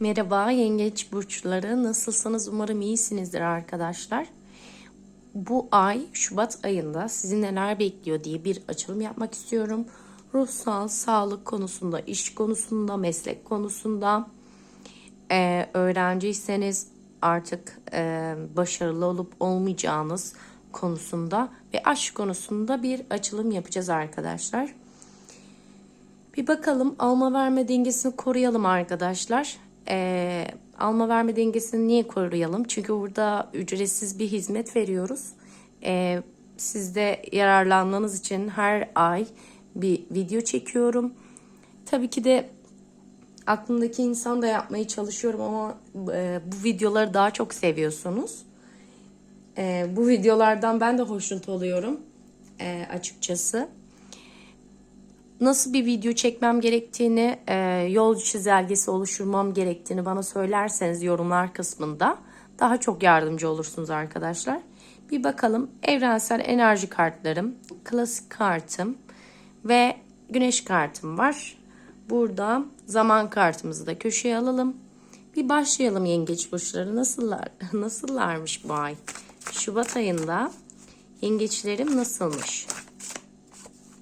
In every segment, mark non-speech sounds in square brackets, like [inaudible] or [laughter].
Merhaba yengeç burçları. Nasılsınız? Umarım iyisinizdir arkadaşlar. Bu ay Şubat ayında sizi neler bekliyor diye bir açılım yapmak istiyorum. Ruhsal, sağlık konusunda, iş konusunda, meslek konusunda, e, öğrenciyseniz artık e, başarılı olup olmayacağınız konusunda ve aşk konusunda bir açılım yapacağız arkadaşlar. Bir bakalım alma verme dengesini koruyalım arkadaşlar. Ee, alma verme dengesini niye koruyalım? Çünkü burada ücretsiz bir hizmet veriyoruz. Ee, siz de yararlanmanız için her ay bir video çekiyorum. Tabii ki de aklımdaki insan da yapmaya çalışıyorum ama e, bu videoları daha çok seviyorsunuz. E, bu videolardan ben de hoşnut oluyorum e, açıkçası nasıl bir video çekmem gerektiğini, e, yol çizelgesi oluşturmam gerektiğini bana söylerseniz yorumlar kısmında daha çok yardımcı olursunuz arkadaşlar. Bir bakalım evrensel enerji kartlarım, klasik kartım ve güneş kartım var. Burada zaman kartımızı da köşeye alalım. Bir başlayalım yengeç burçları nasıllar [laughs] nasıllarmış bu ay? Şubat ayında yengeçlerim nasılmış?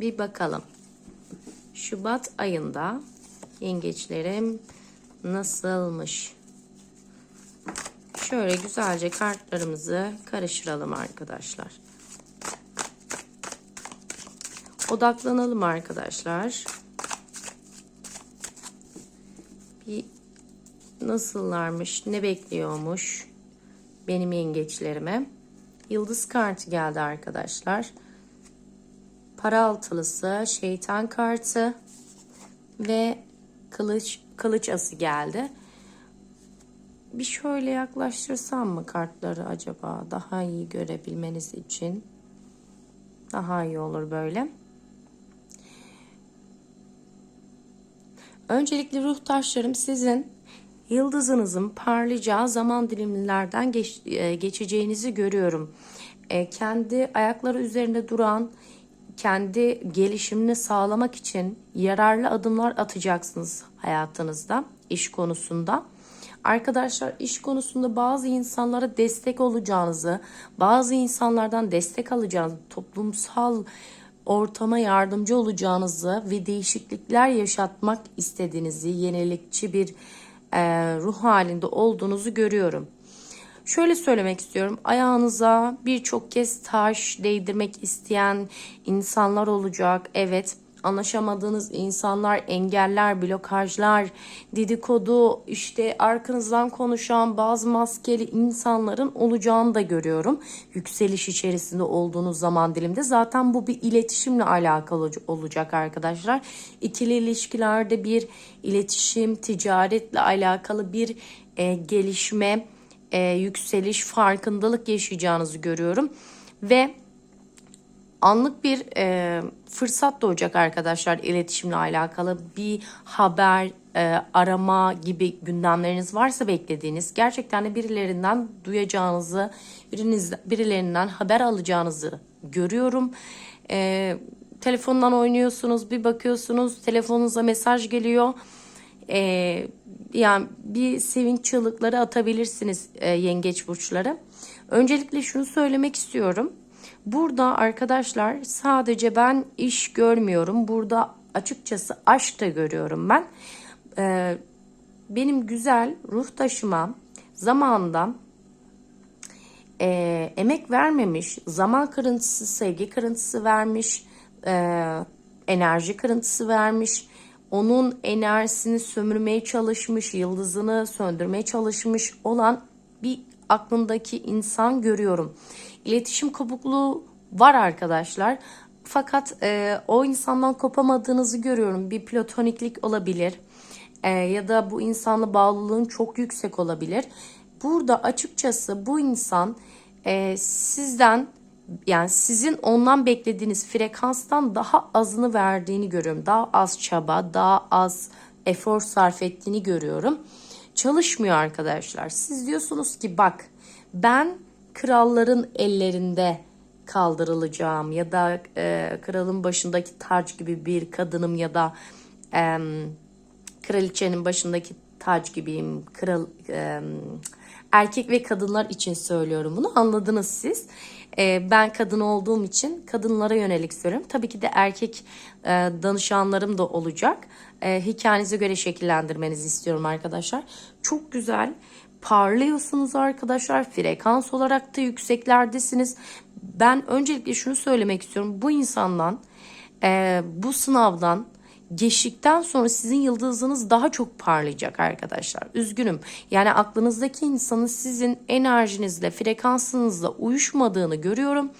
Bir bakalım. Şubat ayında yengeçlerim nasılmış? Şöyle güzelce kartlarımızı karıştıralım arkadaşlar. Odaklanalım arkadaşlar. Bir nasıllarmış, ne bekliyormuş benim yengeçlerime. Yıldız kartı geldi arkadaşlar para altılısı, şeytan kartı ve kılıç kılıç ası geldi. Bir şöyle yaklaştırsam mı kartları acaba daha iyi görebilmeniz için? Daha iyi olur böyle. Öncelikle ruh taşlarım sizin yıldızınızın parlayacağı zaman dilimlerden geç, e, geçeceğinizi görüyorum. E, kendi ayakları üzerinde duran kendi gelişimini sağlamak için yararlı adımlar atacaksınız hayatınızda, iş konusunda. Arkadaşlar iş konusunda bazı insanlara destek olacağınızı, bazı insanlardan destek alacağınızı, toplumsal ortama yardımcı olacağınızı ve değişiklikler yaşatmak istediğinizi, yenilikçi bir e, ruh halinde olduğunuzu görüyorum. Şöyle söylemek istiyorum. Ayağınıza birçok kez taş değdirmek isteyen insanlar olacak. Evet anlaşamadığınız insanlar, engeller, blokajlar, dedikodu, işte arkanızdan konuşan bazı maskeli insanların olacağını da görüyorum. Yükseliş içerisinde olduğunuz zaman dilimde zaten bu bir iletişimle alakalı olacak arkadaşlar. İkili ilişkilerde bir iletişim, ticaretle alakalı bir e, gelişme, e, yükseliş, farkındalık yaşayacağınızı görüyorum. Ve anlık bir e, fırsat doğacak arkadaşlar iletişimle alakalı bir haber, e, arama gibi gündemleriniz varsa beklediğiniz gerçekten de birilerinden duyacağınızı, biriniz, birilerinden haber alacağınızı görüyorum. E, telefondan oynuyorsunuz bir bakıyorsunuz telefonunuza mesaj geliyor. E, yani bir sevinç çığlıkları atabilirsiniz e, yengeç burçları. Öncelikle şunu söylemek istiyorum. Burada arkadaşlar sadece ben iş görmüyorum. Burada açıkçası aşk da görüyorum ben. E, benim güzel ruh taşıma zamanında e, emek vermemiş, zaman kırıntısı, sevgi kırıntısı vermiş, e, enerji kırıntısı vermiş onun enerjisini sömürmeye çalışmış, yıldızını söndürmeye çalışmış olan bir aklındaki insan görüyorum. İletişim kopukluğu var arkadaşlar. Fakat e, o insandan kopamadığınızı görüyorum. Bir platoniklik olabilir. E, ya da bu insanla bağlılığın çok yüksek olabilir. Burada açıkçası bu insan e, sizden yani sizin ondan beklediğiniz frekanstan daha azını verdiğini görüyorum. Daha az çaba, daha az efor sarf ettiğini görüyorum. Çalışmıyor arkadaşlar. Siz diyorsunuz ki bak ben kralların ellerinde kaldırılacağım ya da e, kralın başındaki taç gibi bir kadınım ya da e, kraliçenin başındaki tac gibiyim. Kral e, erkek ve kadınlar için söylüyorum bunu. Anladınız siz. E, ben kadın olduğum için kadınlara yönelik söylüyorum. Tabii ki de erkek e, danışanlarım da olacak. E, hikayenize göre şekillendirmenizi istiyorum arkadaşlar. Çok güzel parlıyorsunuz arkadaşlar. Frekans olarak da yükseklerdesiniz. Ben öncelikle şunu söylemek istiyorum. Bu insandan, e, bu sınavdan geçtikten sonra sizin yıldızınız daha çok parlayacak arkadaşlar. Üzgünüm. Yani aklınızdaki insanın sizin enerjinizle, frekansınızla uyuşmadığını görüyorum.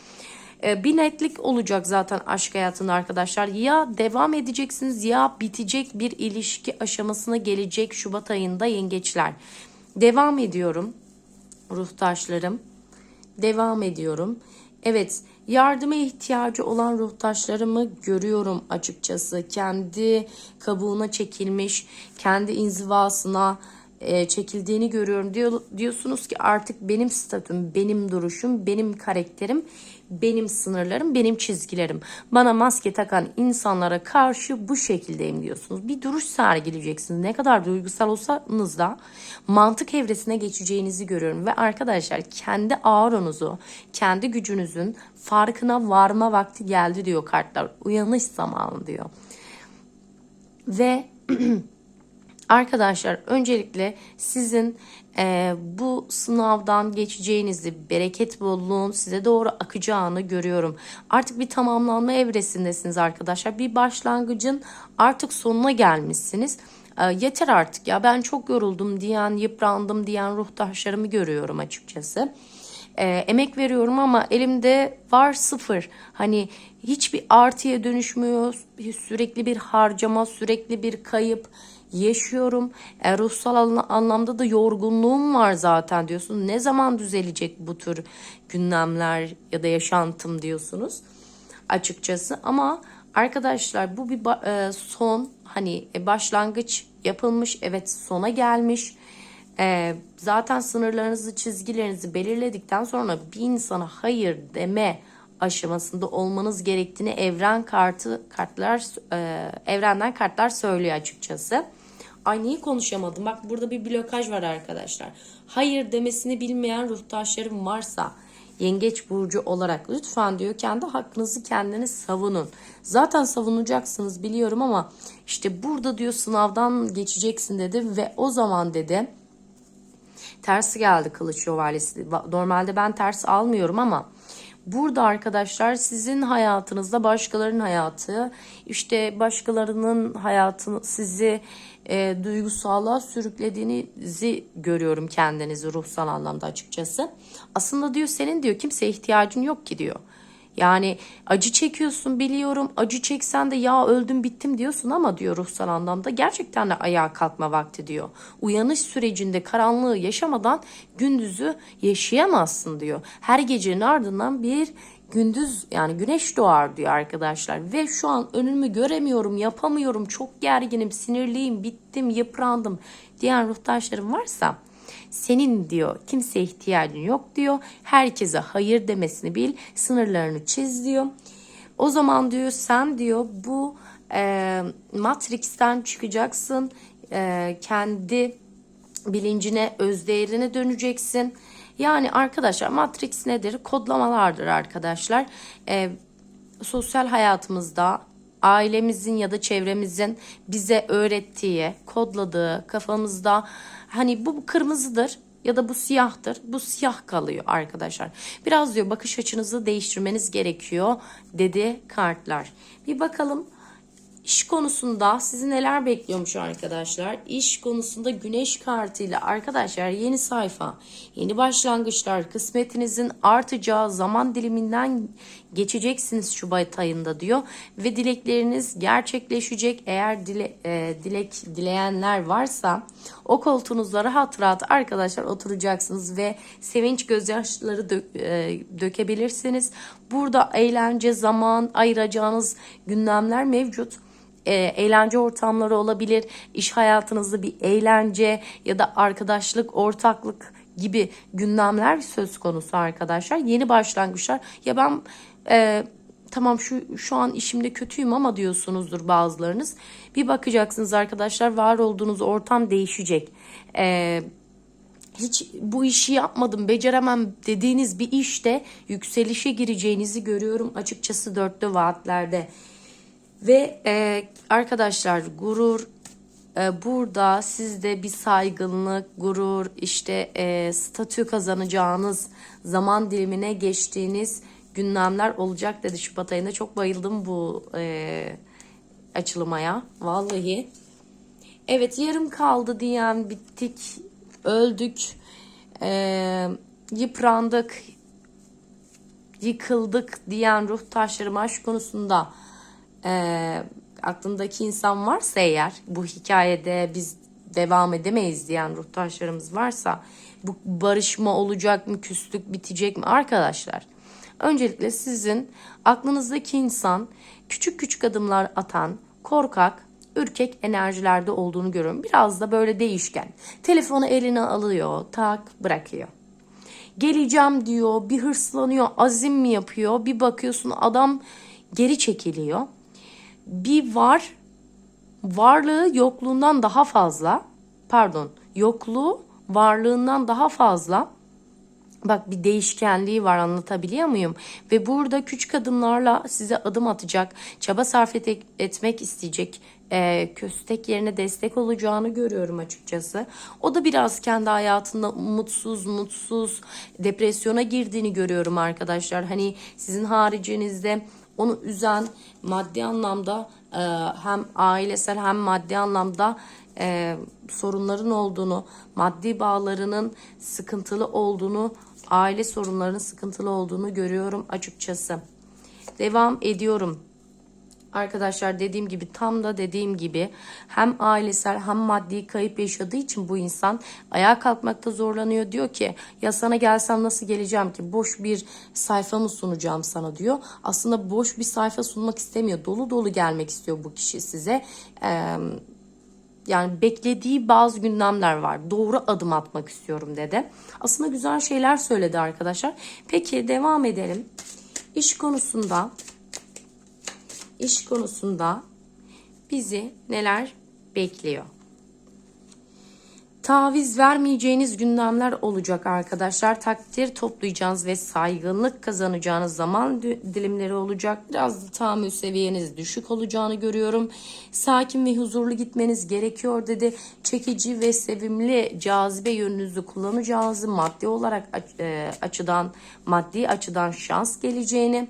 Ee, bir netlik olacak zaten aşk hayatında arkadaşlar. Ya devam edeceksiniz ya bitecek bir ilişki aşamasına gelecek Şubat ayında yengeçler. Devam ediyorum ruhtaşlarım. Devam ediyorum. Evet yardıma ihtiyacı olan ruhtaşlarımı görüyorum açıkçası. Kendi kabuğuna çekilmiş, kendi inzivasına e, çekildiğini görüyorum. Diyor, diyorsunuz ki artık benim statüm, benim duruşum, benim karakterim, benim sınırlarım, benim çizgilerim. Bana maske takan insanlara karşı bu şekildeyim diyorsunuz. Bir duruş sergileyeceksiniz. Ne kadar duygusal olsanız da mantık evresine geçeceğinizi görüyorum. Ve arkadaşlar kendi auronuzu, kendi gücünüzün farkına varma vakti geldi diyor kartlar. Uyanış zamanı diyor. Ve [clears throat] Arkadaşlar öncelikle sizin e, bu sınavdan geçeceğinizi, bereket bolluğun size doğru akacağını görüyorum. Artık bir tamamlanma evresindesiniz arkadaşlar. Bir başlangıcın artık sonuna gelmişsiniz. E, yeter artık ya ben çok yoruldum diyen, yıprandım diyen ruhtaşlarımı görüyorum açıkçası. E, emek veriyorum ama elimde var sıfır. Hani hiçbir artıya dönüşmüyor. Sürekli bir harcama, sürekli bir kayıp yaşıyorum. E, ruhsal anlamda da yorgunluğum var zaten diyorsunuz. Ne zaman düzelecek bu tür gündemler ya da yaşantım diyorsunuz açıkçası. Ama arkadaşlar bu bir e, son hani e, başlangıç yapılmış. Evet sona gelmiş. E, zaten sınırlarınızı çizgilerinizi belirledikten sonra bir insana hayır deme aşamasında olmanız gerektiğini evren kartı kartlar e, evrenden kartlar söylüyor açıkçası. Ay niye konuşamadım? Bak burada bir blokaj var arkadaşlar. Hayır demesini bilmeyen ruhtaşlarım varsa yengeç burcu olarak lütfen diyor kendi hakkınızı kendiniz savunun. Zaten savunacaksınız biliyorum ama işte burada diyor sınavdan geçeceksin dedi ve o zaman dedi tersi geldi kılıç şövalyesi. Normalde ben ters almıyorum ama Burada arkadaşlar sizin hayatınızda başkalarının hayatı, işte başkalarının hayatını sizi e, duygusallığa sürüklediğinizi görüyorum kendinizi ruhsal anlamda açıkçası. Aslında diyor senin diyor kimseye ihtiyacın yok ki diyor. Yani acı çekiyorsun biliyorum. Acı çeksen de ya öldüm bittim diyorsun ama diyor ruhsal anlamda gerçekten de ayağa kalkma vakti diyor. Uyanış sürecinde karanlığı yaşamadan gündüzü yaşayamazsın diyor. Her gecenin ardından bir gündüz yani güneş doğar diyor arkadaşlar. Ve şu an önümü göremiyorum, yapamıyorum, çok gerginim, sinirliyim, bittim, yıprandım diyen ruhtaşlarım varsa senin diyor kimseye ihtiyacın yok diyor. Herkese hayır demesini bil. Sınırlarını çiz diyor. O zaman diyor sen diyor bu e, Matrix'ten çıkacaksın. E, kendi bilincine, özdeğerine döneceksin. Yani arkadaşlar Matrix nedir? Kodlamalardır arkadaşlar. E, sosyal hayatımızda ailemizin ya da çevremizin bize öğrettiği, kodladığı, kafamızda hani bu kırmızıdır ya da bu siyahtır. Bu siyah kalıyor arkadaşlar. Biraz diyor bakış açınızı değiştirmeniz gerekiyor dedi kartlar. Bir bakalım İş konusunda sizi neler bekliyormuş arkadaşlar? İş konusunda güneş kartıyla arkadaşlar yeni sayfa, yeni başlangıçlar, kısmetinizin artacağı zaman diliminden geçeceksiniz Şubat ayında diyor. Ve dilekleriniz gerçekleşecek. Eğer dile, e, dilek dileyenler varsa o koltuğunuzda rahat rahat arkadaşlar oturacaksınız ve sevinç gözyaşları dö e, dökebilirsiniz. Burada eğlence, zaman ayıracağınız gündemler mevcut e, eğlence ortamları olabilir. İş hayatınızda bir eğlence ya da arkadaşlık, ortaklık gibi gündemler söz konusu arkadaşlar. Yeni başlangıçlar. Ya ben e, tamam şu şu an işimde kötüyüm ama diyorsunuzdur bazılarınız. Bir bakacaksınız arkadaşlar var olduğunuz ortam değişecek. Ee, hiç bu işi yapmadım, beceremem dediğiniz bir işte yükselişe gireceğinizi görüyorum açıkçası dörtlü vaatlerde. Ve e, arkadaşlar gurur e, burada sizde bir saygınlık, gurur, işte e, statü kazanacağınız zaman dilimine geçtiğiniz gündemler olacak dedi Şubat ayında. Çok bayıldım bu e, açılımaya. Vallahi. Evet yarım kaldı diyen bittik, öldük, e, yıprandık, yıkıldık diyen ruh taşlarım aşk konusunda e, aklındaki insan varsa eğer bu hikayede biz devam edemeyiz diyen ruh taşlarımız varsa bu barışma olacak mı, küslük bitecek mi arkadaşlar? Öncelikle sizin aklınızdaki insan küçük küçük adımlar atan, korkak, ürkek enerjilerde olduğunu görüyorum. Biraz da böyle değişken. Telefonu eline alıyor, tak bırakıyor. Geleceğim diyor, bir hırslanıyor, azim mi yapıyor? Bir bakıyorsun adam geri çekiliyor. Bir var, varlığı yokluğundan daha fazla, pardon, yokluğu varlığından daha fazla Bak bir değişkenliği var anlatabiliyor muyum? Ve burada küçük adımlarla size adım atacak, çaba sarf et- etmek isteyecek, e, köstek yerine destek olacağını görüyorum açıkçası. O da biraz kendi hayatında mutsuz, mutsuz, depresyona girdiğini görüyorum arkadaşlar. Hani sizin haricinizde onu üzen maddi anlamda e, hem ailesel hem maddi anlamda e, sorunların olduğunu, maddi bağlarının sıkıntılı olduğunu, aile sorunlarının sıkıntılı olduğunu görüyorum açıkçası. Devam ediyorum. Arkadaşlar dediğim gibi tam da dediğim gibi hem ailesel hem maddi kayıp yaşadığı için bu insan ayağa kalkmakta zorlanıyor. Diyor ki ya sana gelsem nasıl geleceğim ki boş bir sayfa mı sunacağım sana diyor. Aslında boş bir sayfa sunmak istemiyor. Dolu dolu gelmek istiyor bu kişi size. Ee, yani beklediği bazı gündemler var. Doğru adım atmak istiyorum dedi. Aslında güzel şeyler söyledi arkadaşlar. Peki devam edelim. İş konusunda iş konusunda bizi neler bekliyor? Taviz vermeyeceğiniz gündemler olacak arkadaşlar. Takdir toplayacağınız ve saygınlık kazanacağınız zaman dilimleri olacak. Biraz da tahammül seviyeniz düşük olacağını görüyorum. Sakin ve huzurlu gitmeniz gerekiyor dedi. Çekici ve sevimli cazibe yönünüzü kullanacağınızı maddi olarak e, açıdan maddi açıdan şans geleceğini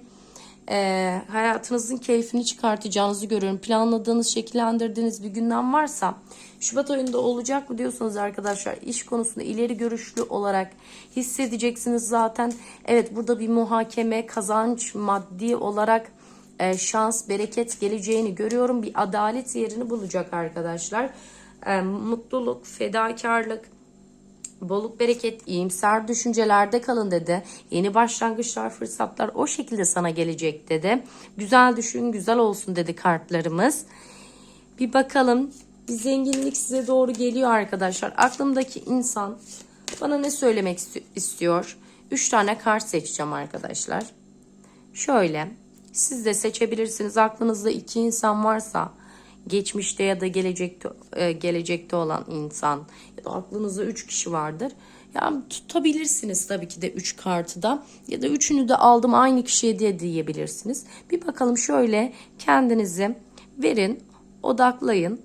e, hayatınızın keyfini çıkartacağınızı görüyorum. Planladığınız, şekillendirdiğiniz bir gündem varsa Şubat ayında olacak mı diyorsanız arkadaşlar iş konusunda ileri görüşlü olarak hissedeceksiniz zaten. Evet burada bir muhakeme, kazanç, maddi olarak e, şans, bereket geleceğini görüyorum. Bir adalet yerini bulacak arkadaşlar. E, mutluluk, fedakarlık, Bolluk bereket, iyimser düşüncelerde kalın dedi. Yeni başlangıçlar, fırsatlar o şekilde sana gelecek dedi. Güzel düşün, güzel olsun dedi kartlarımız. Bir bakalım. Bir zenginlik size doğru geliyor arkadaşlar. Aklımdaki insan bana ne söylemek istiyor? Üç tane kart seçeceğim arkadaşlar. Şöyle. Siz de seçebilirsiniz. Aklınızda iki insan varsa geçmişte ya da gelecekte e, gelecekte olan insan da aklınızda 3 kişi vardır. Yani tutabilirsiniz tabii ki de 3 kartı da ya da üçünü de aldım aynı kişiye diye diyebilirsiniz. Bir bakalım şöyle kendinizi verin, odaklayın.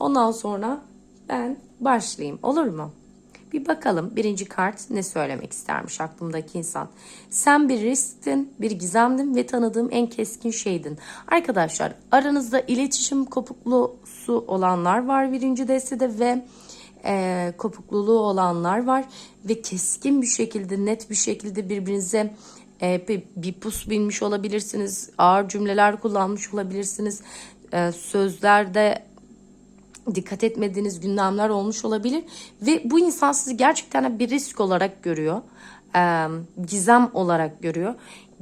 Ondan sonra ben başlayayım. Olur mu? Bir bakalım birinci kart ne söylemek istermiş aklımdaki insan. Sen bir risktin, bir gizemdin ve tanıdığım en keskin şeydin. Arkadaşlar aranızda iletişim kopuklusu olanlar var birinci destede ve e, kopukluluğu olanlar var. Ve keskin bir şekilde net bir şekilde birbirinize e, bir, pus binmiş olabilirsiniz. Ağır cümleler kullanmış olabilirsiniz. E, sözlerde dikkat etmediğiniz gündemler olmuş olabilir ve bu insan sizi gerçekten bir risk olarak görüyor. Ee, gizem olarak görüyor.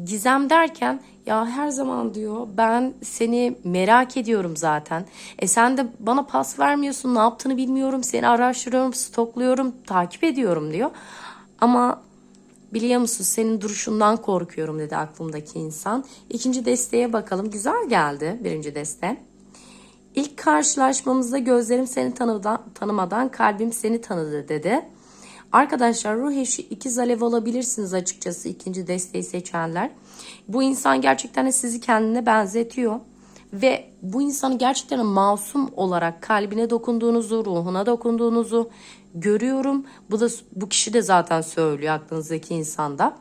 Gizem derken ya her zaman diyor ben seni merak ediyorum zaten. E sen de bana pas vermiyorsun ne yaptığını bilmiyorum seni araştırıyorum stokluyorum takip ediyorum diyor. Ama Biliyor musun senin duruşundan korkuyorum dedi aklımdaki insan. İkinci desteğe bakalım. Güzel geldi birinci deste. İlk karşılaşmamızda gözlerim seni tanımadan, tanımadan kalbim seni tanıdı dedi. Arkadaşlar ruh eşi ikiz alev olabilirsiniz açıkçası ikinci desteği seçenler. Bu insan gerçekten de sizi kendine benzetiyor. Ve bu insanı gerçekten masum olarak kalbine dokunduğunuzu, ruhuna dokunduğunuzu görüyorum. Bu da bu kişi de zaten söylüyor aklınızdaki insanda.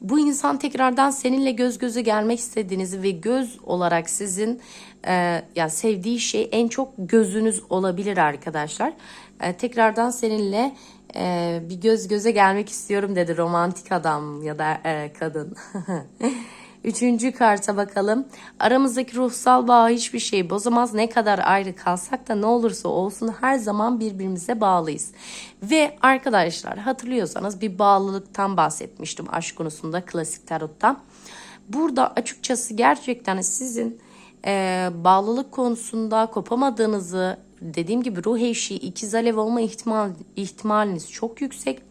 Bu insan tekrardan seninle göz göze gelmek istediğinizi ve göz olarak sizin e, ya sevdiği şey en çok gözünüz olabilir arkadaşlar. E, tekrardan seninle e, bir göz göze gelmek istiyorum dedi romantik adam ya da e, kadın. [laughs] Üçüncü karta bakalım. Aramızdaki ruhsal bağ hiçbir şey bozamaz. Ne kadar ayrı kalsak da ne olursa olsun her zaman birbirimize bağlıyız. Ve arkadaşlar hatırlıyorsanız bir bağlılıktan bahsetmiştim aşk konusunda klasik tarottan. Burada açıkçası gerçekten sizin e, bağlılık konusunda kopamadığınızı dediğim gibi ruh eşi ikiz alev olma ihtimal, ihtimaliniz çok yüksek.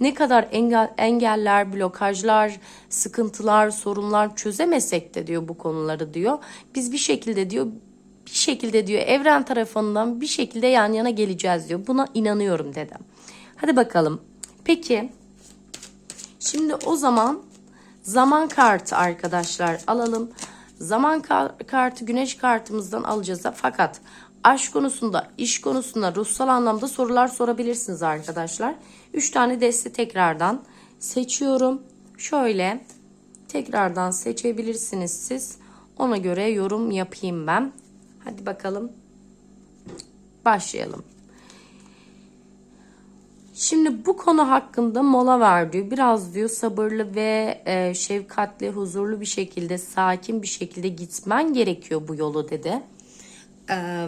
Ne kadar engel, engeller, blokajlar, sıkıntılar, sorunlar çözemesek de diyor bu konuları diyor. Biz bir şekilde diyor bir şekilde diyor evren tarafından bir şekilde yan yana geleceğiz diyor. Buna inanıyorum dedim. Hadi bakalım. Peki şimdi o zaman zaman kartı arkadaşlar alalım. Zaman kartı güneş kartımızdan alacağız da fakat aşk konusunda, iş konusunda, ruhsal anlamda sorular sorabilirsiniz arkadaşlar. 3 tane deste tekrardan seçiyorum. Şöyle tekrardan seçebilirsiniz siz. Ona göre yorum yapayım ben. Hadi bakalım. Başlayalım. Şimdi bu konu hakkında mola ver diyor. Biraz diyor sabırlı ve e, şefkatli, huzurlu bir şekilde, sakin bir şekilde gitmen gerekiyor bu yolu dedi. Ee,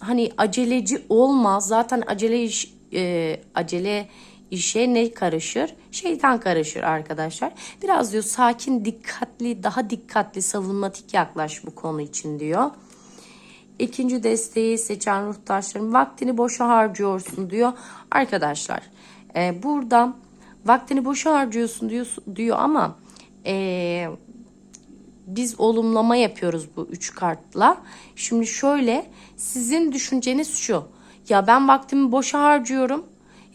hani aceleci olmaz. Zaten acele iş, e, acele işe ne karışır? Şeytan karışır arkadaşlar. Biraz diyor sakin, dikkatli, daha dikkatli, savunmatik yaklaş bu konu için diyor. İkinci desteği seçen ruhtaşların vaktini boşa harcıyorsun diyor. Arkadaşlar e, burada vaktini boşa harcıyorsun diyor, diyor ama e, biz olumlama yapıyoruz bu üç kartla. Şimdi şöyle sizin düşünceniz şu. Ya ben vaktimi boşa harcıyorum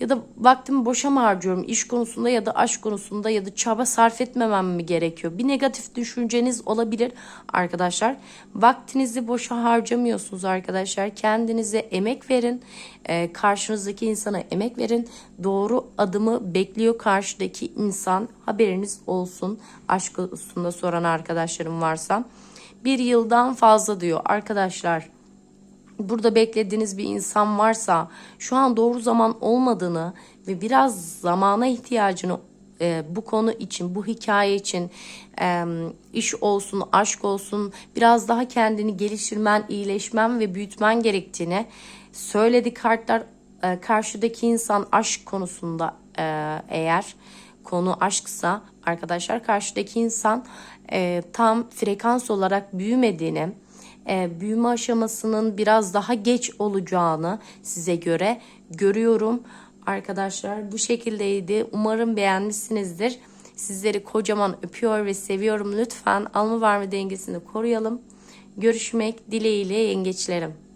ya da vaktimi boşa mı harcıyorum iş konusunda ya da aşk konusunda ya da çaba sarf etmemem mi gerekiyor? Bir negatif düşünceniz olabilir arkadaşlar. Vaktinizi boşa harcamıyorsunuz arkadaşlar. Kendinize emek verin. Ee, karşınızdaki insana emek verin. Doğru adımı bekliyor karşıdaki insan. Haberiniz olsun. Aşk konusunda soran arkadaşlarım varsa. Bir yıldan fazla diyor arkadaşlar burada beklediğiniz bir insan varsa şu an doğru zaman olmadığını ve biraz zamana ihtiyacını e, bu konu için, bu hikaye için e, iş olsun, aşk olsun biraz daha kendini geliştirmen, iyileşmen ve büyütmen gerektiğini söyledi kartlar. E, karşıdaki insan aşk konusunda e, eğer konu aşksa arkadaşlar karşıdaki insan e, tam frekans olarak büyümediğini, e, büyüme aşamasının biraz daha geç olacağını size göre görüyorum. Arkadaşlar bu şekildeydi. Umarım beğenmişsinizdir. Sizleri kocaman öpüyor ve seviyorum. Lütfen alma verme dengesini koruyalım. Görüşmek dileğiyle yengeçlerim.